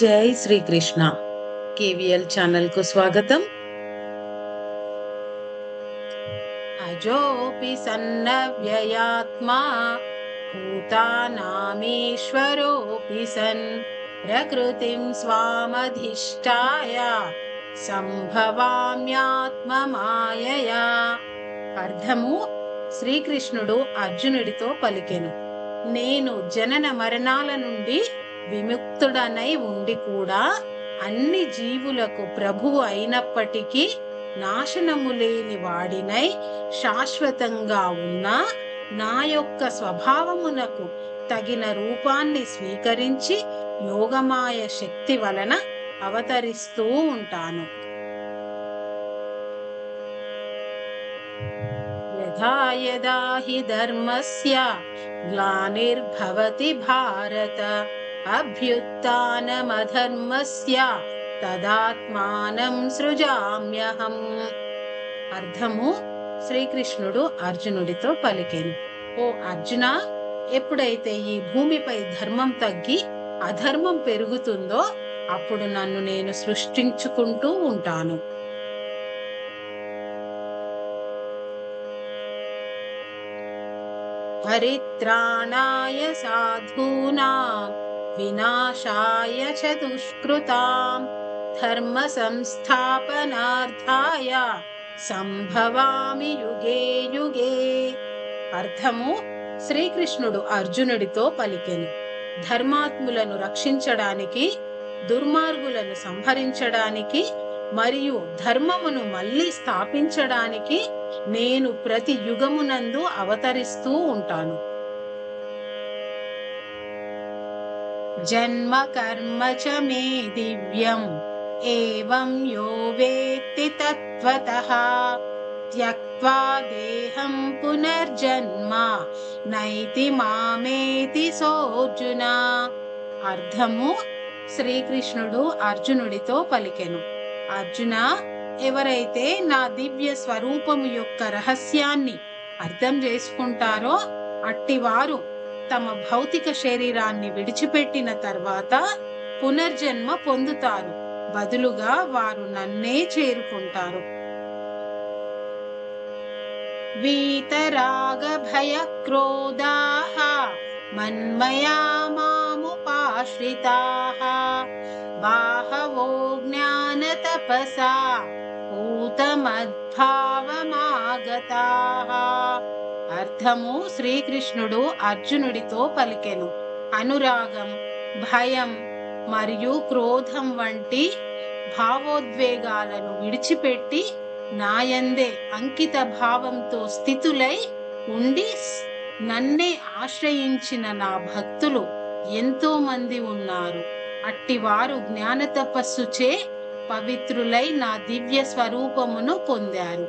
జై శ్రీకృష్ణ. కేవీఎల్ ఛానల్కు స్వాగతం. అజోపి సన్నవ్యయాత్మా భూతానామీశ్వరోపి సన్ ప్రకృతిం స్వామధిష్టాయ సంభవామ్యాత్మ మాయయా అర్థము శ్రీకృష్ణుడు అర్జునుడితో పలికెను. నేను జనన మరణాల నుండి విముక్తుడనై ఉండి కూడా అన్ని జీవులకు ప్రభువు అయినప్పటికీ నాశనము లేని వాడినై శాశ్వతంగా ఉన్న నా యొక్క స్వభావమునకు తగిన రూపాన్ని స్వీకరించి యోగమాయ శక్తి వలన అవతరిస్తూ ఉంటాను. యథా యదా హి ధర్మస్య గ్లానిర్భవతి భారత. అభ్యుత్నమధర్మస్య తదాత్మానం సృజామ్యహం అర్థము శ్రీకృష్ణుడు అర్జునుడితో పలికెను. ఓ అర్జున ఎప్పుడైతే ఈ భూమిపై ధర్మం తగ్గి అధర్మం పెరుగుతుందో అప్పుడు నన్ను నేను సృష్టించుకుంటూ ఉంటాను. పరిత్రాణాయ సాధూనా వినాశాయ చ దుష్కృతాం ధర్మ సంస్థాపనార్థాయ సంభవామి యుగే యుగే అర్థము శ్రీకృష్ణుడు అర్జునుడితో పలికెను. ధర్మాత్ములను రక్షించడానికి దుర్మార్గులను సంహరించడానికి మరియు ధర్మమును మళ్ళీ స్థాపించడానికి నేను ప్రతి యుగమునందు అవతరిస్తూ ఉంటాను. జన్మ కర్మ చ మే దివ్యం ఏవం యో వేత్తి తత్వతః. త్యక్వా దేహం పునర్జన్మ నైతి మామేతి సోర్జున. అర్థము శ్రీకృష్ణుడు అర్జునుడితో పలికెను. అర్జున ఎవరైతే నా దివ్య స్వరూపము యొక్క రహస్యాన్ని అర్థం చేసుకుంటారో అట్టివారు తమ భౌతిక శరీరాన్ని విడిచిపెట్టిన తర్వాత పునర్జన్మ పొందుతారు. బదులుగా వారు నన్నే చేరుకుంటారు. వీతరాగ భయ క్రోధాః మన్మయా మాముపాశ్రితాః బాహవో తపసా భూతమద్భావమాగతాః అర్థము శ్రీకృష్ణుడు అర్జునుడితో పలికెను. అనురాగం భయం మరియు క్రోధం వంటి భావోద్వేగాలను విడిచిపెట్టి నాయందే అంకిత భావంతో స్థితులై ఉండి నన్నే ఆశ్రయించిన నా భక్తులు ఎంతో మంది ఉన్నారు. అట్టివారు జ్ఞాన తపస్సుచే పవిత్రులై నా దివ్య స్వరూపమును పొందారు.